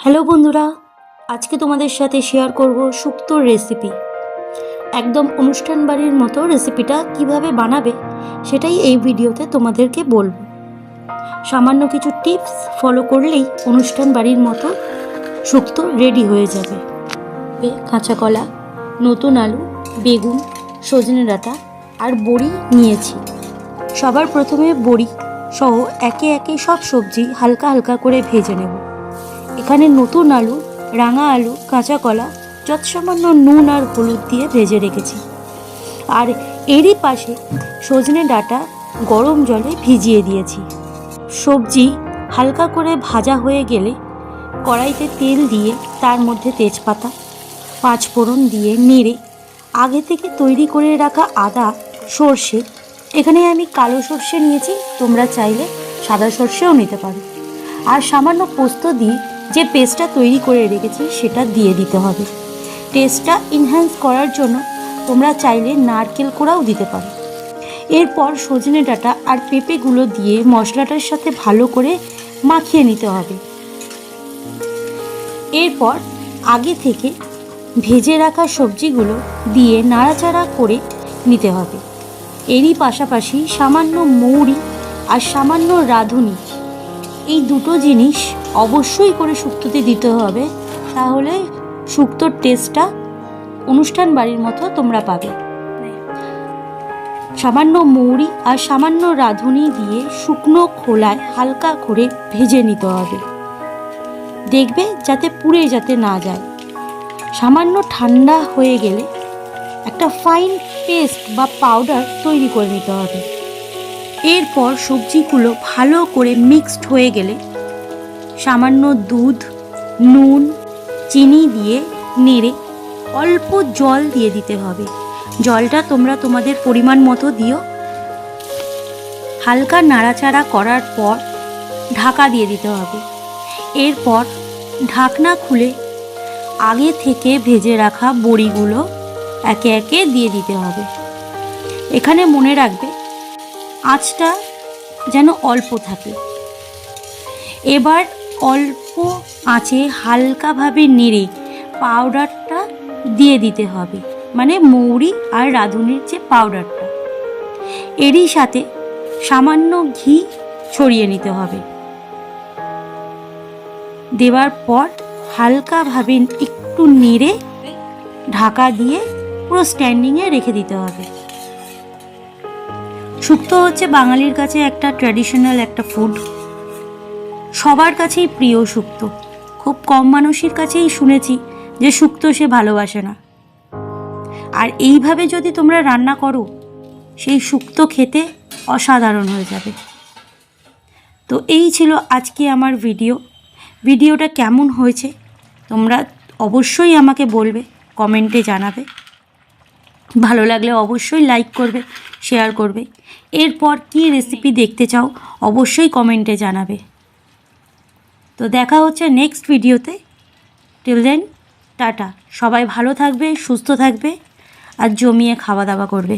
Hello বন্ধুরা, আজকে তোমাদের সাথে শেয়ার করব শুক্তোর রেসিপি একদম অনুষ্ঠান বাড়ির মতো রেসিপিটা কীভাবে বানাবে সেটাই এই ভিডিওতে তোমাদেরকে বলব। সামান্য কিছু টিপস ফলো করলেই অনুষ্ঠান বাড়ির মতো শুক্তো রেডি হয়ে যাবে। কাঁচা কলা, নতুন আলু, বেগুন, সজনে ডাঁটা আর বড়ি নিয়েছি। সবার প্রথমে বড়ি সহ একে একে সব সবজি হালকা হালকা করে ভেজে নেব। এখানে নতুন আলু, রাঙা আলু, কাঁচা কলা, যৎসামান্য নুন আর হলুদ দিয়ে ভেজে রেখেছি। আর এরই পাশে সজনে ডাঁটা গরম জলে ভিজিয়ে দিয়েছি। সবজি হালকা করে ভাজা হয়ে গেলে কড়াইতে তেল দিয়ে তার মধ্যে তেজপাতা, পাঁচ ফোড়ন দিয়ে নেড়ে আগে থেকে তৈরি করে রাখা আদা, সর্ষে, এখানে আমি কালো সর্ষে নিয়েছি, তোমরা চাইলে সাদা সর্ষেও নিতে পারো। আর সামান্য পোস্ত দিয়ে যে পেস্টটা তৈরি করে রেখেছি সেটা দিয়ে দিতে হবে। টেস্টটা ইনহ্যান্স করার জন্য তোমরা চাইলে নারকেল কোড়াও দিতে পারো। এরপর সজনে ডাঁটা আর পেঁপেগুলো দিয়ে মশলাটার সাথে ভালো করে মাখিয়ে নিতে হবে। এরপর আগে থেকে ভেজে রাখা সবজিগুলো দিয়ে নাড়াচাড়া করে নিতে হবে। এরই পাশাপাশি সামান্য মৌরি আর সামান্য রাঁধুনি, এই দুটো জিনিস অবশ্যই করে শুক্তোতে দিতে হবে। তাহলে শুক্তোর টেস্টটা অনুষ্ঠান বাড়ির মতো তোমরা পাবে। সামান্য মৌরি আর সামান্য রাঁধুনি দিয়ে শুকনো খোলায় হালকা করে ভেজে নিতে হবে। দেখবে যাতে পুড়ে যাতে না যায়। সামান্য ঠান্ডা হয়ে গেলে একটা ফাইন পেস্ট বা পাউডার তৈরি করে নিতে হবে। এরপর সবজিগুলো ভালো করে মিক্সড হয়ে গেলে সামান্য দুধ, নুন, চিনি দিয়ে নেড়ে অল্প জল দিয়ে দিতে হবে। জলটা তোমরা তোমাদের পরিমাণ মতো দিও। হালকা নাড়াচাড়া করার পর ঢাকা দিয়ে দিতে হবে। এরপর ঢাকনা খুলে আগে থেকে ভেজে রাখা বড়িগুলো একে একে দিয়ে দিতে হবে। এখানে মনে রাখবে, আঁচটা যেন অল্প থাকে। এবার অল্প আঁচে হালকাভাবে নেড়ে পাউডারটা দিয়ে দিতে হবে। মানে মৌরি আর রাঁধুনির যে পাউডারটা এরই সাথে সামান্য ঘি ছড়িয়ে নিতে হবে। দেওয়ার পর হালকাভাবে একটু নেড়ে ঢাকা দিয়ে পুরো স্ট্যান্ডিংয়ে রেখে দিতে হবে। শুক্তো হচ্ছে বাঙালির কাছে একটা ট্র্যাডিশনাল একটা ফুড সবার কাছেই প্রিয় সুক্ত। খুব কম মানুষের কাছেই শুনেছি যে সুক্ত সে ভালোবাসে না। আর এইভাবে যদি তোমরা রান্না করো, সেই সুক্ত খেতে অসাধারণ হয়ে যাবে। তো এই ছিল আজকে আমার ভিডিও। ভিডিওটা কেমন হয়েছে, তোমরা অবশ্যই আমাকে বলবে, কমেন্টে জানাবে। ভালো লাগলে অবশ্যই লাইক করবে, শেয়ার করবে। এরপর কী রেসিপি দেখতে চাও, অবশ্যই কমেন্টে জানাবে। তো দেখা হচ্ছে নেক্সট ভিডিওতে টিল দেন টাটা। সবাই ভালো থাকবে, সুস্থ থাকবে, আর জমিয়ে খাওয়া দাওয়া করবে।